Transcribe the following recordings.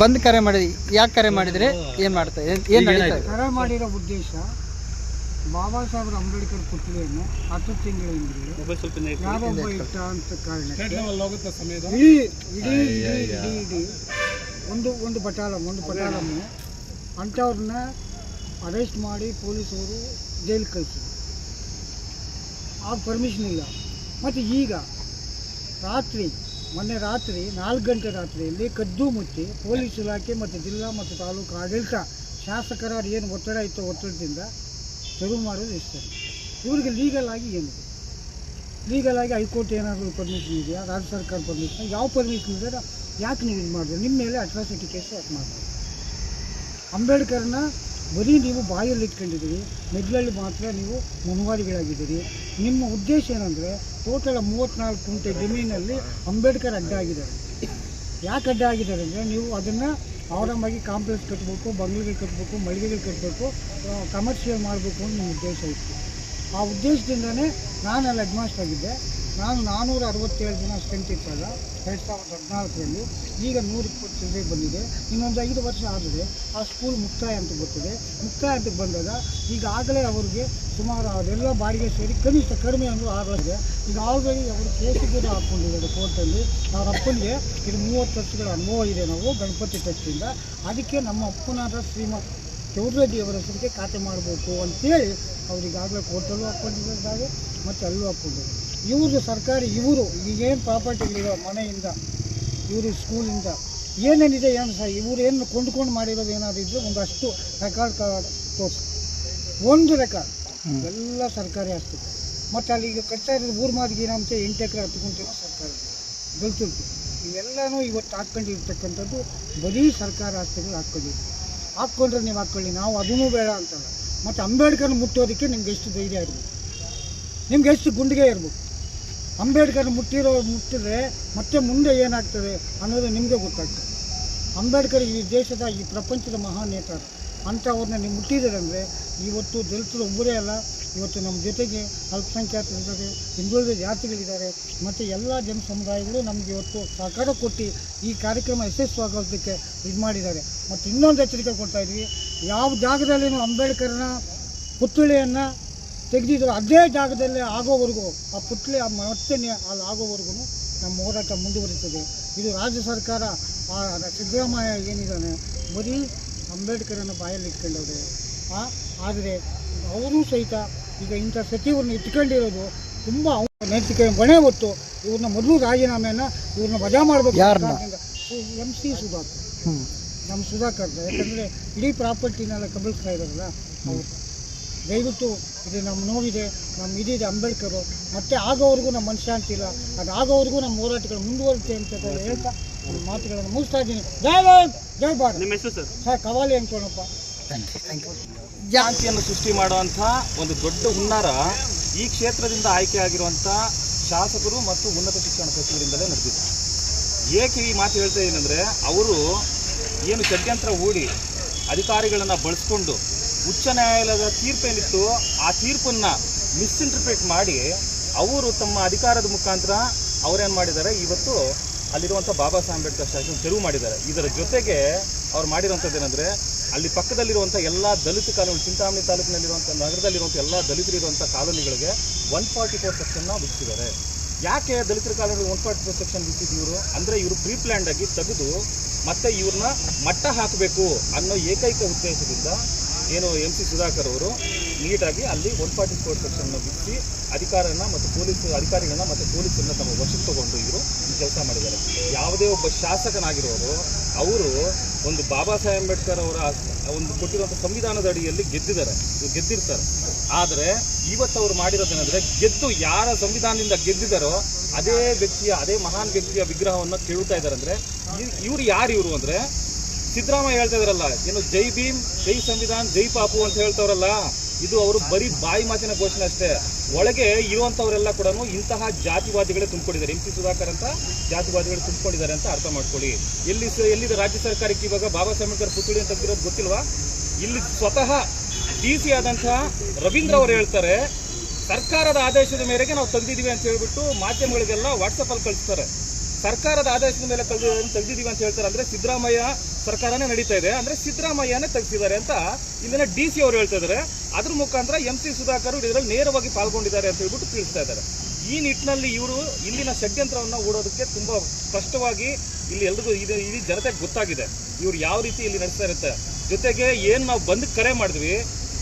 ಬಂದ್ ಕರೆ ಮಾಡಿ ಯಾಕೆ ಕರೆ ಮಾಡಿದ್ರೆ ಏನ್ ಮಾಡ್ತಾ ಏನ್ ಏನ್ ನಡೀತಾ ಇದೆ? ಕರೆ ಮಾಡಿರೋ ಉದ್ದೇಶ ಬಾಬಾ ಸಾಹೇಬ್ ಅಂಬೇಡ್ಕರ್ ಪುತ್ಳಿಯನ್ನು ಹತ್ತು ತಿಂಗಳ ಹಿಂದೆ ಯಾರೊಬ್ಬ ಇಟ್ಟ ಅಂತ ಕಾರಣಕ್ಕೆ ಇಡೀ ಇಡೀ ಇಡೀ ಇಡೀ ಇಡೀ ಒಂದು ಒಂದು ಪಟಾಲಂ ಒಂದು ಬಟಾಲಮ್ಮು ಅಂಥವ್ರನ್ನ ಅರೆಸ್ಟ್ ಮಾಡಿ ಪೊಲೀಸರು ಜೈಲಿಗೆ ಕಳಿಸಿದ್ರು. ಆ ಪರ್ಮಿಷನ್ ಇಲ್ಲ. ಮತ್ತು ಈಗ ರಾತ್ರಿ ಮೊನ್ನೆ ರಾತ್ರಿ, ನಾಲ್ಕು ಗಂಟೆ ರಾತ್ರಿಯಲ್ಲಿ ಕದ್ದು ಮುಚ್ಚಿ ಪೊಲೀಸ್ ಇಲಾಖೆ ಮತ್ತು ಜಿಲ್ಲಾ ಮತ್ತು ತಾಲೂಕು ಆಡಳಿತ ಶಾಸಕರ ಏನು ಒತ್ತಡ ಇತ್ತು ಒತ್ತಡದಿಂದ ತೆರವು ಮಾಡೋದು ಇಷ್ಟ. ಇವ್ರಿಗೆ ಲೀಗಲ್ ಆಗಿ ಏನಿದೆ? ಲೀಗಲ್ ಆಗಿ ಹೈಕೋರ್ಟ್ ಏನಾದರೂ ಪರ್ಮಿಷನ್ ಇದೆಯಾ? ರಾಜ್ಯ ಸರ್ಕಾರ ಪರ್ಮಿಷನ್ ಯಾವ ಪರ್ಮಿಷನ್ ಇದೆ? ಯಾಕೆ ನೀವು ಇದು ಮಾಡಿದ್ರೆ? ನಿಮ್ಮ ಮೇಲೆ ಅಟ್ರಾಸಿಟಿ ಕೇಸ್ ಯಾಕೆ ಮಾಡಿದ್ರು? ಅಂಬೇಡ್ಕರ್ನ ಬರೀ ನೀವು ಬಾಯಲ್ಲಿ ಇಟ್ಕೊಂಡಿದ್ದೀರಿ ಮೆದ್ಲಲ್ಲಿ ಮಾತ್ರ ನೀವು ಮುನುವಾರಿಗಳಾಗಿದ್ದೀರಿ. ನಿಮ್ಮ ಉದ್ದೇಶ ಏನಂದರೆ ಟೋಟಲ್ ಮೂವತ್ತ್ನಾಲ್ಕು ಕುಂಟೆ ಜಮೀನಲ್ಲಿ ಅಂಬೇಡ್ಕರ್ ಅಡ್ಡ ಆಗಿದ್ದಾರೆ ಯಾಕೆ ಅಡ್ಡ ಆಗಿದ್ದಾರೆ ಅಂದರೆ ನೀವು ಅದನ್ನು ಆರಾಮಾಗಿ ಕಾಂಪ್ಲೆಕ್ಸ್ ಕಟ್ಟಬೇಕು ಬಂಗ್ಲೆಗಳು ಕಟ್ಟಬೇಕು ಮಳಿಗೆಗಳು ಕಟ್ಟಬೇಕು ಕಮರ್ಷಿಯಲ್ ಮಾಡಬೇಕು ಅಂತ ನಿಮ್ಮ ಉದ್ದೇಶ ಇತ್ತು. ಆ ಉದ್ದೇಶದಿಂದನೇ ನಾನು ಅಲ್ಲಿ ಹೆಡ್ಮಾಸ್ಟರ್ ಆಗಿದ್ದೆ. ನಾನು ನಾನ್ನೂರ ಅರವತ್ತೇಳು ದಿನ ಸ್ಟ್ರೆಂತ್ ಇತ್ತಲ್ಲ ಎರಡು ಸಾವಿರದ ಹದಿನಾಲ್ಕರಲ್ಲಿ. ಈಗ ನೂರ ಇಪ್ಪತ್ತು ಬಂದಿದೆ. ಇನ್ನೊಂದು ಐದು ವರ್ಷ ಆದರೆ ಆ ಸ್ಕೂಲ್ ಮುಕ್ತಾಯ ಅಂತ ಬರ್ತದೆ ಮುಕ್ತಾಯ ಅಂತ ಬಂದಾಗ ಈಗಾಗಲೇ ಅವರಿಗೆ ಸುಮಾರು ಅದೆಲ್ಲ ಬಾಡಿಗೆ ಸೇರಿ ಕನಿಷ್ಠ ಕಡಿಮೆ ಅಂದರೂ ಆಗಲಿದೆ ಈಗ ಆಲ್ರೆಡಿ ಅವರು ಕೇಸು ಕೂಡ ಹಾಕ್ಕೊಂಡಿದ್ದಾರೆ ಕೋರ್ಟಲ್ಲಿ ಅವ್ರ ಅಪ್ಪನಿಗೆ ಇದು ಮೂವತ್ತು ವರ್ಷಗಳ ಅನುಭವ ಇದೆ ನಾವು, ಗಣಪತಿ ಟ್ರಸ್ಟಿಂದ ಅದಕ್ಕೆ ನಮ್ಮ ಅಪ್ಪನಾದ ಶ್ರೀಮತ್ ಚೌಡ್ರೆಡ್ಡಿ ಅವರ ಹೆಸರಿಗೆ ಖಾತೆ ಮಾಡಬೇಕು ಅಂತೇಳಿ ಅವರಿಗಾಗಲೇ ಕೋರ್ಟಲ್ಲೂ ಹಾಕ್ಕೊಂಡಿದ್ದಾರೆ. ಮತ್ತು ಅಲ್ಲೂ ಹಾಕ್ಕೊಂಡಿದ್ದಾರೆ. ಇವ್ರದ್ದು ಸರ್ಕಾರಿ ಇವರು ಈಗೇನು ಪ್ರಾಪರ್ಟಿಗಳಿರೋ ಮನೆಯಿಂದ ಇವರು ಸ್ಕೂಲಿಂದ ಏನೇನಿದೆ ಏನು ಸರ್ ಇವರು ಏನು ಕೊಂಡ್ಕೊಂಡು ಮಾಡಿರೋದು ಏನಾದ್ರು ಇದ್ದರೆ ಒಂದಷ್ಟು ರೆಕಾರ್ಡ್ ತೋರಿಸಿ. ಒಂದು ರೆಕಾರ್ಡ್ ಎಲ್ಲ ಸರ್ಕಾರಿ ಆಸ್ತಿ ಮತ್ತು ಅಲ್ಲಿ ಈಗ ಕಟ್ತಾ ಇರೋದು ಊರು ಮಾದಿಗೆ ಏನಂತ ಎಂಟು ಎಕರೆ ಹತ್ಕೊಂತೀವೋ ಸರ್ಕಾರ ಬೆಳ್ತುಂಟು. ಇವೆಲ್ಲನೂ ಇವತ್ತು ಹಾಕ್ಕೊಂಡಿರ್ತಕ್ಕಂಥದ್ದು ಬರೀ ಸರ್ಕಾರ ಆಸ್ತಿಗಳು ಹಾಕ್ಕೊಂಡಿರ್ತೀವಿ ಹಾಕ್ಕೊಂಡ್ರೆ ನೀವು ಹಾಕ್ಕೊಳ್ಳಿ ನಾವು ಅದನ್ನೂ ಬೇಡ ಅಂತಲ್ಲ. ಮತ್ತು ಅಂಬೇಡ್ಕರ್ ಮುಟ್ಟೋದಕ್ಕೆ ನಿಮ್ಗೆ ಎಷ್ಟು ಧೈರ್ಯ ಇರಬೇಕು. ನಿಮ್ಗೆ ಎಷ್ಟು ಗುಂಡಿಗೆ ಇರಬೇಕು. ಅಂಬೇಡ್ಕರ್ ಮುಟ್ಟಿರೋ ಮುಟ್ಟಿದ್ರೆ ಮತ್ತೆ ಮುಂದೆ ಏನಾಗ್ತದೆ ಅನ್ನೋದು ನಿಮಗೆ ಗೊತ್ತಾಗ್ತದೆ. ಅಂಬೇಡ್ಕರ್ ಈ ದೇಶದ, ಈ ಪ್ರಪಂಚದ ಮಹಾನ್ ನೇತಾರ. ಅಂಥವ್ರನ್ನ ನೀವು ಮುಟ್ಟಿದ್ದೀರ ಅಂದರೆ ಇವತ್ತು ದಲಿತರು ಒಬ್ಬರೇ ಅಲ್ಲ, ಇವತ್ತು ನಮ್ಮ ಜೊತೆಗೆ ಅಲ್ಪಸಂಖ್ಯಾತರಿದ್ದಾರೆ ಹಿಂದುಳಿದ ಜಾತಿಗಳಿದ್ದಾರೆ, ಮತ್ತು ಎಲ್ಲ ಜನ ಸಮುದಾಯಗಳು ನಮಗೆ ಇವತ್ತು ಸಹಕಾರ ಕೊಟ್ಟು ಈ ಕಾರ್ಯಕ್ರಮ ಯಶಸ್ವಾಗೋದಕ್ಕೆ ಇದು ಮಾಡಿದ್ದಾರೆ. ಮತ್ತು ಇನ್ನೊಂದು ಎಚ್ಚರಿಕೆ ಕೊಡ್ತಾಯಿದ್ವಿ ಯಾವ ಜಾಗದಲ್ಲಿ ಅಂಬೇಡ್ಕರ್ನ ಪುತ್ಥಳಿಯನ್ನು ತೆಗೆದಿದ್ರು ಅದೇ ಜಾಗದಲ್ಲೇ ಆಗೋವರೆಗೂ ಆ ಪುಟ್ಲಿ ಆ ಮತ್ತೆ ಅಲ್ಲಿ ಆಗೋವರೆಗೂ ನಮ್ಮ ಹೋರಾಟ ಮುಂದುವರಿತದೆ. ಇದು ರಾಜ್ಯ ಸರ್ಕಾರ ಆ ಸಿದ್ದರಾಮಯ್ಯ ಏನಿದ್ದಾನೆ ಬರೀ ಅಂಬೇಡ್ಕರನ್ನು ಬಾಯಲ್ಲಿ ಇಟ್ಕೊಂಡವ್ರೆ. ಆ ಆದರೆ ಅವರೂ ಸಹಿತ ಈಗ ಇಂಥ ಸಚಿವರನ್ನ ಇಟ್ಕೊಂಡಿರೋದು ತುಂಬ ನೈತಿಕ ಹೊಣೆ ಹೊತ್ತು ಇವ್ರನ್ನ ಮೊದಲು ರಾಜೀನಾಮೆಯನ್ನು ಇವ್ರನ್ನ ವಜಾ ಮಾಡಬೇಕು? M C Sudhakar. ನಮ್ಮ ಸುಧಾಕರ್ ಯಾಕಂದರೆ ಇಡೀ ಪ್ರಾಪರ್ಟಿನೆಲ್ಲ ಕಬಳಿಸ್ತಾ ಇದ್ದಾರಲ್ಲ ಅವರು. ದಯವಿಟ್ಟು ಇದು ನಮ್ಮ ನೋವಿದೆ ನಮ್ಮ ಇದಿದೆ ಅಂಬೇಡ್ಕರು. ಮತ್ತೆ ಆಗೋವರೆಗೂ ನಮ್ಮ ಮನಃಶಾಂತಿ ಇಲ್ಲ. ಅದು ಆಗೋವರೆಗೂ ನಮ್ಮ ಹೋರಾಟಗಳು ಮುಂದುವರುತ್ತೆ ಅಂತ ಹೇಳ್ತಾ ನನ್ನ ಮಾತುಗಳನ್ನು ಮುಗಿಸ್ತಾ ಇದ್ದೀನಿ. ಜಯ ಜಯ ಜೈ ಭಾರತ್. ನಿಮ್ಮ ಹೆಸರು ಸರ್? ಸರ್ ಕವಾಲಿ ಅನ್ಕೋಣಪ್ಪ ಶಾಂತಿಯನ್ನು ಸೃಷ್ಟಿ ಮಾಡುವಂಥ ಒಂದು ದೊಡ್ಡ ಹುನ್ನಾರ ಈ ಕ್ಷೇತ್ರದಿಂದ ಆಯ್ಕೆ ಆಗಿರುವಂಥ ಶಾಸಕರು ಮತ್ತು ಉನ್ನತ ಶಿಕ್ಷಣ ಸಚಿವರಿಂದಲೇ ನಡೆದಿದೆ. ಏಕೆ ಈ ಮಾತು ಹೇಳ್ತಾ ಇದ್ದೀನಂದರೆ ಅವರು ಏನು ಷಡ್ಯಂತ್ರ ಹೂಡಿ ಅಧಿಕಾರಿಗಳನ್ನು ಬಳಸ್ಕೊಂಡು ಉಚ್ಚ ನ್ಯಾಯಾಲಯದ ತೀರ್ಪೇನಿತ್ತು, ಆ ತೀರ್ಪನ್ನು ಮಿಸ್ಇಂಟರ್ಪ್ರೇಟ್ ಮಾಡಿ ಅವರು ತಮ್ಮ ಅಧಿಕಾರದ ಮುಖಾಂತರ ಅವರೇನು ಮಾಡಿದ್ದಾರೆ, ಇವತ್ತು ಅಲ್ಲಿರುವಂಥ ಬಾಬಾ ಸಾಹೇಬ್ ಅಂಬೇಡ್ಕರ್ ಸ್ಟ್ಯಾಚ್ಯೂ ತೆರವು ಮಾಡಿದ್ದಾರೆ. ಇದರ ಜೊತೆಗೆ ಅವ್ರು ಮಾಡಿರುವಂಥದ್ದು ಏನಂದರೆ, ಅಲ್ಲಿ ಪಕ್ಕದಲ್ಲಿರುವಂಥ ಎಲ್ಲ ದಲಿತ ಕಾಲೋನಿ, ಚಿಂತಾಮಣಿ ತಾಲೂಕಿನಲ್ಲಿರುವಂಥ, ನಗರದಲ್ಲಿರುವಂಥ ಎಲ್ಲ ದಲಿತರಿರುವಂಥ ಕಾಲೋನಿಗಳಿಗೆ ಒನ್ ಫಾರ್ಟಿ ಫೋರ್ ಸೆಕ್ಷನ್ನ ವಿಧಿಸಿದ್ದಾರೆ ಯಾಕೆ ದಲಿತರ colony one forty four section ವಿಧಿಸಿದ್ರು ಅಂದರೆ ಇವರು ಪ್ರೀ ಪ್ಲ್ಯಾಂಡ್ ಆಗಿ ತೆಗೆದು ಮತ್ತೆ ಇವ್ರನ್ನ ಮಟ್ಟ ಹಾಕಬೇಕು ಅನ್ನೋ ಏಕೈಕ ಉದ್ದೇಶದಿಂದ ಏನು ಎಂ ಸಿ ಸುಧಾಕರ್ ಅವರು ನೀಟಾಗಿ ಅಲ್ಲಿ ಒನ್ ಫಾರ್ಟಿ ಫೋರ್ ಸೆಕ್ಷನ್ನ ಬಿಡಿಸಿ ಅಧಿಕಾರನ ಮತ್ತು ಪೊಲೀಸ್ ಅಧಿಕಾರಿಗಳನ್ನ ಮತ್ತು ಪೊಲೀಸರನ್ನ ತಮ್ಮ ವಶಕ್ಕೆ ತಗೊಂಡು ಇವರು ಕೆಲಸ ಮಾಡಿದ್ದಾರೆ. ಯಾವುದೇ ಒಬ್ಬ ಶಾಸಕನಾಗಿರೋರು, ಅವರು ಒಂದು ಬಾಬಾ ಸಾಹೇಬ್ ಅಂಬೇಡ್ಕರ್ ಅವರ ಒಂದು ಕೊಟ್ಟಿರುವಂಥ ಸಂವಿಧಾನದ ಅಡಿಯಲ್ಲಿ ಗೆದ್ದಿದ್ದಾರೆ. ಗೆದ್ದಿರ್ತಾರೆ. ಆದರೆ ಇವತ್ತು ಅವರು ಮಾಡಿರೋದೇನೆಂದರೆ ಗೆದ್ದು ಯಾರ ಸಂವಿಧಾನದಿಂದ ಗೆದ್ದಿದ್ದಾರೋ ಅದೇ ವ್ಯಕ್ತಿಯ, ಅದೇ ಮಹಾನ್ ವ್ಯಕ್ತಿಯ ವಿಗ್ರಹವನ್ನು ಕೇಳುತ್ತಾ ಇದ್ದಾರೆ ಅಂದರೆ ಇವರು ಯಾರು ಇವರು ಅಂದರೆ ಸಿದ್ದರಾಮಯ್ಯ ಹೇಳ್ತಾ ಇದ್ರಲ್ಲ, ಏನು ಜೈ ಭೀಮ್, ಜೈ ಸಂವಿಧಾನ್, ಜೈ ಪಾಪು ಅಂತ ಹೇಳ್ತಾವ್ರಲ್ಲ, ಇದು ಅವರು ಬರೀ ಬಾಯಿ ಮಾತಿನ ಘೋಷಣೆ ಅಷ್ಟೇ. ಒಳಗೆ ಇರುವಂತವರೆಲ್ಲ ಕೂಡ ಇಂತಹ ಜಾತಿವಾದಿಗಳೇ ತುಂಬಿಕೊಂಡಿದ್ದಾರೆ. ಎಂ ಪಿ ಸುಧಾಕರ್ ಅಂತ ಜಾತಿವಾದಿಗಳು ತುಂಬಿಕೊಂಡಿದ್ದಾರೆ ಅಂತ ಅರ್ಥ ಮಾಡ್ಕೊಳ್ಳಿ. ಎಲ್ಲಿ ಎಲ್ಲಿದೆ ರಾಜ್ಯ ಸರ್ಕಾರಕ್ಕೆ ಇವಾಗ ಬಾಬಾ ಸಾಹೇಬ್ ಅಂಬೇಡ್ಕರ್ ಪುತ್ಥಳಿ ಅಂತ ಇರೋದು ಗೊತ್ತಿಲ್ವಾ? ಇಲ್ಲಿ ಸ್ವತಃ ಡಿ ಸಿ ಆದಂತಹ ರವೀಂದ್ರ ಅವರು ಹೇಳ್ತಾರೆ, ಸರ್ಕಾರದ ಆದೇಶದ ಮೇರೆಗೆ ನಾವು ತಂದಿದ್ದೀವಿ ಅಂತ ಹೇಳ್ಬಿಟ್ಟು ಮಾಧ್ಯಮಗಳಿಗೆಲ್ಲ ವಾಟ್ಸಪ್ಪಲ್ಲಿ ಕಳಿಸ್ತಾರೆ. ಸರ್ಕಾರದ ಆದೇಶದ ಮೇಲೆ ತೆಗೆದು ತೆಗೆದಿದೀವಿ ಅಂತ ಹೇಳ್ತಾರೆ ಅಂದ್ರೆ ಸಿದ್ದರಾಮಯ್ಯ ಸರ್ಕಾರನೇ ನಡೀತಾ ಇದೆ. ಅಂದ್ರೆ ಸಿದ್ದರಾಮಯ್ಯನೇ ತೆಗೆಸಿದ್ದಾರೆ ಅಂತ ಇಲ್ಲಿನ ಡಿ ಸಿ ಅವರು ಹೇಳ್ತಾ ಇದ್ದಾರೆ. ಅದ್ರ ಮುಖಾಂತರ ಎಂ ಸಿ ಸುಧಾಕರ್ ಇದರಲ್ಲಿ ನೇರವಾಗಿ ಪಾಲ್ಗೊಂಡಿದ್ದಾರೆ ಅಂತ ಹೇಳ್ಬಿಟ್ಟು ತಿಳಿಸ್ತಾ ಇದ್ದಾರೆ. ಈ ನಿಟ್ಟಿನಲ್ಲಿ ಇವರು ಇಲ್ಲಿನ ಷಡ್ಯಂತ್ರವನ್ನು ಓಡೋದಕ್ಕೆ ತುಂಬಾ ಸ್ಪಷ್ಟವಾಗಿ ಇಲ್ಲಿ ಎಲ್ರಿಗೂ ಇದು. ಇಡೀ ಜನತೆಗೆ ಗೊತ್ತಾಗಿದೆ. ಇವ್ರು ಯಾವ ರೀತಿ ಇಲ್ಲಿ ನಡೆಸ್ತಾ ಇರುತ್ತೆ. ಜೊತೆಗೆ ಏನು ನಾವು ಬಂದ್ ಕರೆ ಮಾಡಿದ್ವಿ,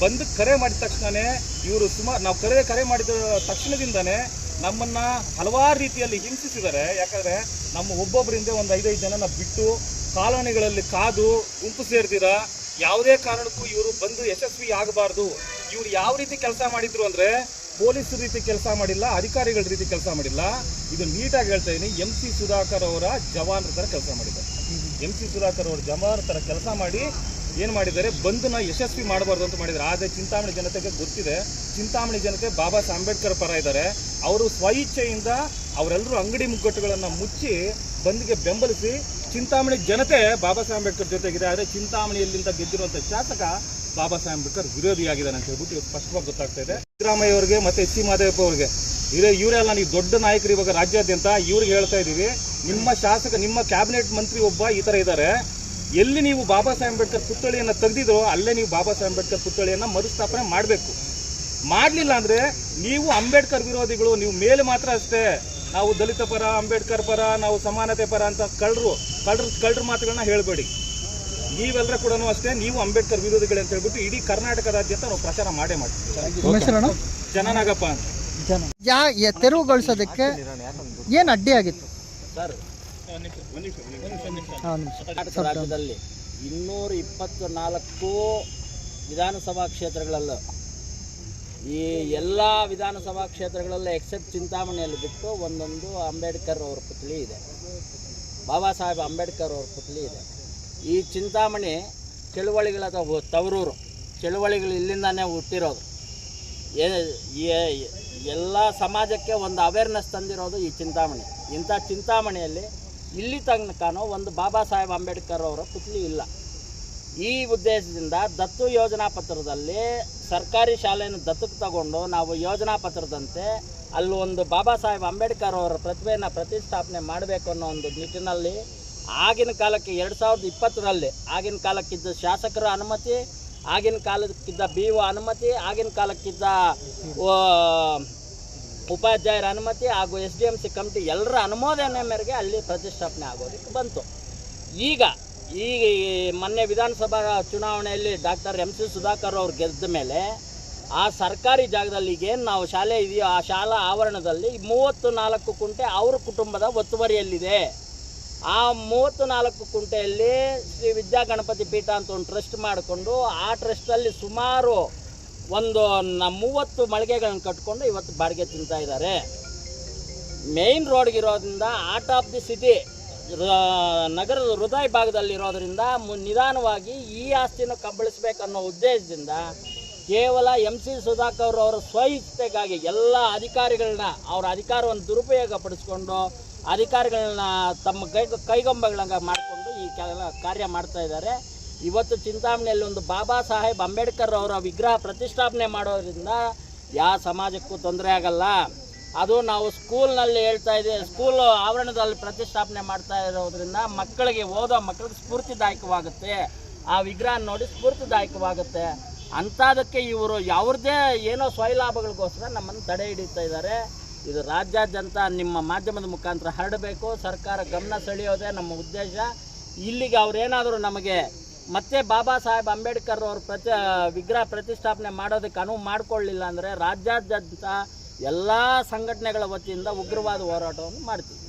ಬಂದ್ ಕರೆ ಮಾಡಿದ ತಕ್ಷಣನೇ ಇವರು ಸುಮಾರು ನಾವು ಕರೆ ಕರೆ ಮಾಡಿದ ತಕ್ಷಣದಿಂದನೇ ನಮ್ಮನ್ನ ಹಲವಾರು ರೀತಿಯಲ್ಲಿ ಹಿಂಸಿಸಿದ್ದಾರೆ ಯಾಕಂದ್ರೆ ನಮ್ಮ ಒಬ್ಬೊಬ್ಬರಿಂದ ಒಂದು ಐದೈದು ಜನನ ಬಿಟ್ಟು ಕಾಲೋನಿಗಳಲ್ಲಿ ಕಾದು ಗುಂಪು ಸೇರ್ದಿರ, ಯಾವುದೇ ಕಾರಣಕ್ಕೂ ಇವರು ಬಂದು ಯಶಸ್ವಿ ಆಗಬಾರ್ದು. ಇವ್ರು ಯಾವ ರೀತಿ ಕೆಲಸ ಮಾಡಿದ್ರು ಅಂದ್ರೆ ಪೊಲೀಸ್ ರೀತಿ ಕೆಲಸ ಮಾಡಿಲ್ಲ, ಅಧಿಕಾರಿಗಳ ರೀತಿ ಕೆಲಸ ಮಾಡಿಲ್ಲ. ಇದು ನೀಟಾಗಿ ಹೇಳ್ತಾ ಇದ್ದೀನಿ ಎಂ ಸಿ ಸುಧಾಕರ್ ಅವರ ಜವಾನ್ರ ಥರ ಕೆಲಸ ಮಾಡಿದ್ದಾರೆ. ಎಂ ಸಿ ಸುಧಾಕರ್ ಅವರ ಜವಾನ್ ಥರ ಕೆಲಸ ಮಾಡಿ ಏನು ಮಾಡಿದ್ದಾರೆ? ಬಂದನ್ನ ಯಶಸ್ವಿ ಮಾಡಬಾರ್ದು ಅಂತ ಮಾಡಿದ್ದಾರೆ. ಆದರೆ ಚಿಂತಾಮಣಿ ಜನತೆಗೆ ಗೊತ್ತಿದೆ. ಚಿಂತಾಮಣಿ ಜನತೆ ಬಾಬಾ ಸಾಹೇಬ್ ಅಂಬೇಡ್ಕರ್ ಪರ ಇದ್ದಾರೆ. ಅವರು ಸ್ವಇಚ್ಛೆಯಿಂದ ಅವರೆಲ್ಲರೂ ಅಂಗಡಿ ಮುಗ್ಗಟ್ಟುಗಳನ್ನು ಮುಚ್ಚಿ ಬಂದ್ಗೆ ಬೆಂಬಲಿಸಿ ಚಿಂತಾಮಣಿ ಜನತೆ ಬಾಬಾ ಸಾಹೇಬ್ ಅಂಬೇಡ್ಕರ್ ಜೊತೆಗಿದೆ. ಆದರೆ ಚಿಂತಾಮಣಿಯಲ್ಲಿಂದ ಗೆದ್ದಿರುವಂಥ ಶಾಸಕ ಬಾಬಾ ಸಾಹೇಬ್ ಅಂಬೇಡ್ಕರ್ ವಿರೋಧಿಯಾಗಿದ್ದಾನೆ ಅಂತ ಹೇಳ್ಬಿಟ್ಟು ಸ್ಪಷ್ಟವಾಗಿ ಗೊತ್ತಾಗ್ತಾ ಇದೆ. ಸಿದ್ದರಾಮಯ್ಯ ಅವರಿಗೆ ಮತ್ತೆ ಎಚ್ ಸಿ ಮಾದೇವಪ್ಪ ಅವರಿಗೆ. ಇದೇ ಇವರೆಲ್ಲ ನೀವು ದೊಡ್ಡ ನಾಯಕರು ಇವಾಗ ರಾಜ್ಯಾದ್ಯಂತ ಇವ್ರಿಗೆ ಹೇಳ್ತಾ ಇದ್ದೀವಿ. ನಿಮ್ಮ ಶಾಸಕ, ನಿಮ್ಮ ಕ್ಯಾಬಿನೆಟ್ ಮಂತ್ರಿ ಒಬ್ಬ ಈ ಥರ ಇದ್ದಾರೆ. ಎಲ್ಲಿ ನೀವು ಬಾಬಾ ಸಾಹೇಬ್ ಅಂಬೇಡ್ಕರ್ ಪುತ್ಥಳಿಯನ್ನು ತೆಗೆದಿದ್ರೋ ಅಲ್ಲೇ ನೀವು ಬಾಬಾ ಸಾಹೇಬ್ ಅಂಬೇಡ್ಕರ್ ಪುತ್ಥಳಿಯನ್ನು ಮರುಸ್ಥಾಪನೆ ಮಾಡಬೇಕು. ಮಾಡಲಿಲ್ಲ ಅಂದ್ರೆ ನೀವು ಅಂಬೇಡ್ಕರ್ ವಿರೋಧಿಗಳು ನೀವು ಮೇಲೆ ಮಾತ್ರ ಅಷ್ಟೇ. ನಾವು ದಲಿತ ಪರ ಅಂಬೇಡ್ಕರ್ ಪರ ನಾವು ಸಮಾನತೆ ಪರ ಅಂತ ಕಳ್ಳರು ಕಳ್ಳರು ಕಳ್ಳರ ಮಾತುಗಳನ್ನ ಹೇಳಬೇಡಿ. ನೀವೆಲ್ಲರ ಕೂಡ ಅಷ್ಟೇ ನೀವು ಅಂಬೇಡ್ಕರ್ ವಿರೋಧಿಗಳು ಅಂತ ಹೇಳ್ಬಿಟ್ಟು ಇಡೀ ಕರ್ನಾಟಕದಾದ್ಯಂತ ನಾವು ಪ್ರಚಾರ ಮಾಡೇ ಮಾಡ್ತೀವಿ. ಜನನಾಗಪ್ಪ ಅಂತ. ತೆರವುಗೊಳಿಸೋದಕ್ಕೆ ಏನು ಅಡ್ಡಿ ಆಗಿತ್ತು? ಸರ್ ರಾಜ್ಯದಲ್ಲಿ ಇನ್ನೂರ ಇಪ್ಪತ್ತು ನಾಲ್ಕು ವಿಧಾನಸಭಾ ಕ್ಷೇತ್ರಗಳಲ್ಲೂ. ಈ ಎಲ್ಲ ವಿಧಾನಸಭಾ ಕ್ಷೇತ್ರಗಳಲ್ಲೂ ಎಕ್ಸೆಪ್ಟ್ ಚಿಂತಾಮಣಿಯಲ್ಲಿ ಬಿಟ್ಟು ಒಂದೊಂದು ಅಂಬೇಡ್ಕರ್ ಅವ್ರ ಪುತ್ಳಿ ಇದೆ. ಬಾಬಾ ಸಾಹೇಬ್ ಅಂಬೇಡ್ಕರ್ ಅವ್ರ ಪುತ್ಳಿ ಇದೆ. ಈ ಚಿಂತಾಮಣಿ ಚಳುವಳಿಗಳ ತವರೂರು. ಚಳುವಳಿಗಳು ಇಲ್ಲಿಂದಾನೇ ಹುಟ್ಟಿರೋದು. ಎಲ್ಲ ಸಮಾಜಕ್ಕೆ ಒಂದು ಅವೇರ್ನೆಸ್ ತಂದಿರೋದು ಈ ಚಿಂತಾಮಣಿ. ಇಂಥ ಚಿಂತಾಮಣಿಯಲ್ಲಿ ಇಲ್ಲಿ ತನಕನೂ ಒಂದು ಬಾಬಾ ಸಾಹೇಬ್ ಅಂಬೇಡ್ಕರ್ ಅವರ ಪುತ್ಲಿ ಇಲ್ಲ. ಈ ಉದ್ದೇಶದಿಂದ ದತ್ತು ಯೋಜನಾ ಪತ್ರದಲ್ಲಿ ಸರ್ಕಾರಿ ಶಾಲೆಯನ್ನು ದತ್ತಕ್ಕೆ ತಗೊಂಡು ನಾವು ಯೋಜನಾ ಪತ್ರದಂತೆ ಅಲ್ಲಿ ಒಂದು ಬಾಬಾ ಸಾಹೇಬ್ ಅಂಬೇಡ್ಕರ್ ಅವರ ಪ್ರತಿಭೆಯನ್ನು ಪ್ರತಿಷ್ಠಾಪನೆ ಮಾಡಬೇಕು ಅನ್ನೋ ಒಂದು ನಿಟ್ಟಿನಲ್ಲಿ ಆಗಿನ ಕಾಲಕ್ಕೆ ಎರಡು ಸಾವಿರದ ಇಪ್ಪತ್ತರಲ್ಲಿ ಆಗಿನ ಕಾಲಕ್ಕಿದ್ದ ಶಾಸಕರ ಅನುಮತಿ, ಆಗಿನ ಕಾಲಕ್ಕಿದ್ದ ಬಿ ಅನುಮತಿ, ಆಗಿನ ಕಾಲಕ್ಕಿದ್ದ ಉಪಾಧ್ಯಾಯರ ಅನುಮತಿ ಹಾಗೂ S D M C committee ಎಲ್ಲರ ಅನುಮೋದನೆ ಮೇರೆಗೆ ಅಲ್ಲಿ ಪ್ರತಿಷ್ಠಾಪನೆ ಆಗೋದಕ್ಕೆ ಬಂತು. ಈಗ ಈ ಮೊನ್ನೆ ವಿಧಾನಸಭಾ ಚುನಾವಣೆಯಲ್ಲಿ ಡಾಕ್ಟರ್ ಎಂ ಸಿ ಸುಧಾಕರ್ ಅವ್ರು ಗೆದ್ದ ಮೇಲೆ ಆ ಸರ್ಕಾರಿ ಜಾಗದಲ್ಲಿ ಈಗೇನು ನಾವು ಶಾಲೆ ಇದೆಯೋ ಆ ಶಾಲಾ ಆವರಣದಲ್ಲಿ ಮೂವತ್ತು ನಾಲ್ಕು ಕುಂಟೆ ಅವ್ರ ಕುಟುಂಬದ ಒತ್ತುವರಿಯಲ್ಲಿದೆ. ಆ ಮೂವತ್ತು ನಾಲ್ಕು ಕುಂಟೆಯಲ್ಲಿ ಶ್ರೀ ವಿದ್ಯಾ ಗಣಪತಿ ಪೀಠ ಅಂತ ಒಂದು ಟ್ರಸ್ಟ್ ಮಾಡಿಕೊಂಡು ಆ ಟ್ರಸ್ಟಲ್ಲಿ ಸುಮಾರು ಒಂದು ಮೂವತ್ತು ಮಳಿಗೆಗಳನ್ನು ಕಟ್ಕೊಂಡು ಇವತ್ತು ಬಾಡಿಗೆ ತಿಂತಾ ಇದ್ದಾರೆ. ಮೇಯ್ನ್ ರೋಡ್ಗಿರೋದ್ರಿಂದ ಆರ್ಟ್ ಆಫ್ ದಿ ಸಿಟಿ ನಗರದ ಹೃದಯ ಭಾಗದಲ್ಲಿರೋದ್ರಿಂದ ನಿಧಾನವಾಗಿ ಈ ಆಸ್ತಿನ ಕಬ್ಬಳಿಸಬೇಕನ್ನೋ ಉದ್ದೇಶದಿಂದ ಕೇವಲ ಎಂ ಸಿ ಸುಧಾಕರ್ ಅವರ ಸ್ವಇಚ್ಛೆಗಾಗಿ ಎಲ್ಲ ಅಧಿಕಾರಿಗಳನ್ನ, ಅವರ ಅಧಿಕಾರವನ್ನು ದುರುಪಯೋಗ ಪಡಿಸ್ಕೊಂಡು ಅಧಿಕಾರಿಗಳನ್ನ ತಮ್ಮ ಕೈ ಕೈಗೊಂಬೆಗಳಂಗ ಮಾಡಿಕೊಂಡು ಈ ಕೆಲ, ಕಾರ್ಯ ಮಾಡ್ತಾ ಇದ್ದಾರೆ. ಇವತ್ತು ಚಿಂತಾಮಣಿಯಲ್ಲಿ ಒಂದು ಬಾಬಾ ಸಾಹೇಬ್ ಅಂಬೇಡ್ಕರ್ ಅವರ ವಿಗ್ರಹ ಪ್ರತಿಷ್ಠಾಪನೆ ಮಾಡೋದ್ರಿಂದ ಯಾವ ಸಮಾಜಕ್ಕೂ ತೊಂದರೆ ಆಗಲ್ಲ. ಅದು ನಾವು ಸ್ಕೂಲ್ನಲ್ಲಿ ಹೇಳ್ತಾ ಇದ್ದೀವಿ ಸ್ಕೂಲ್ ಆವರಣದಲ್ಲಿ ಪ್ರತಿಷ್ಠಾಪನೆ ಮಾಡ್ತಾ ಇರೋದ್ರಿಂದ ಮಕ್ಕಳಿಗೆ ಓದೋ ಮಕ್ಕಳಿಗೆ ಸ್ಫೂರ್ತಿದಾಯಕವಾಗುತ್ತೆ. ಆ ವಿಗ್ರಹ ನೋಡಿ ಸ್ಫೂರ್ತಿದಾಯಕವಾಗುತ್ತೆ. ಅಂಥದಕ್ಕೆ ಇವರು ಯಾವ್ರದ್ದೇ ಏನೋ ಸ್ವಯಲಾಭಗಳಿಗೋಸ್ಕರ ನಮ್ಮನ್ನು ತಡೆ ಹಿಡಿತಾ ಇದ್ದಾರೆ. ಇದು ರಾಜ್ಯಾದ್ಯಂತ ನಿಮ್ಮ ಮಾಧ್ಯಮದ ಮುಖಾಂತರ ಹರಡಬೇಕು. ಸರ್ಕಾರ ಗಮನ ಸೆಳೆಯೋದೇ ನಮ್ಮ ಉದ್ದೇಶ. ಇಲ್ಲಿಗೆ ಅವರೇನಾದರೂ ನಮಗೆ ಮತ್ತೆ ಬಾಬಾ ಸಾಹೇಬ್ ಅಂಬೇಡ್ಕರ್ ಅವ್ರ ಪ್ರತಿ ವಿಗ್ರಹ ಪ್ರತಿಷ್ಠಾಪನೆ ಮಾಡೋದಕ್ಕೆ ಅನುವು ಮಾಡಿಕೊಳ್ಳಿಲ್ಲ ಅಂದರೆ ರಾಜ್ಯಾದ್ಯಂತ ಎಲ್ಲ ಸಂಘಟನೆಗಳ ವತಿಯಿಂದ ಉಗ್ರವಾದ ಹೋರಾಟವನ್ನು ಮಾಡ್ತೀವಿ.